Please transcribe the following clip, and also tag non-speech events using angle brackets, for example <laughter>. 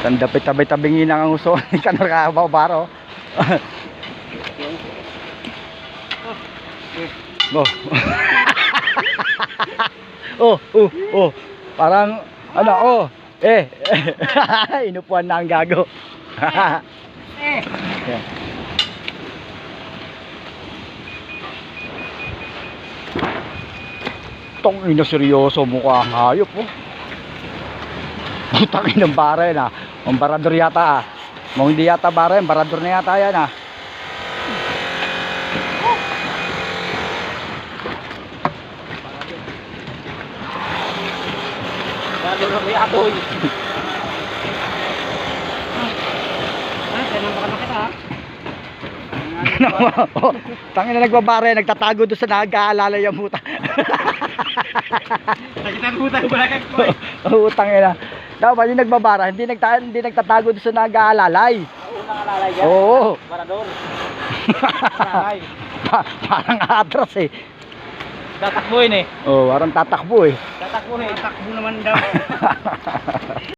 Tandapit tabay-tabingi na ang uso <laughs> ni Kanor Kabaw Baro. Go. <laughs> oh, oh, oh. Parang ano, oh. Eh. <laughs> Inupuan na ang gago. Eh. Tong ina seryoso mukha ang hayop oh. Putang inang bara yan ah. Ang barador yata ah. Kung hindi yata bara yan, barador na yata yan ah. Lalo na nakita ha? <laughs> oh, tangin na nagbabara yan, nagtatago doon sa nag-aalala yung puta. Nakita ko tayo wala kang <laughs> Utang Dapat yung nagbabara, hindi, nagta hindi nagtatago sa nag-aalalay. Unang alalay yan. Oo. Marador. <laughs> Pa- parang atras eh. Tatakbuhin eh. Oh, parang tatakbo eh. Tatakbuhin. Tatakbo naman daw. <laughs>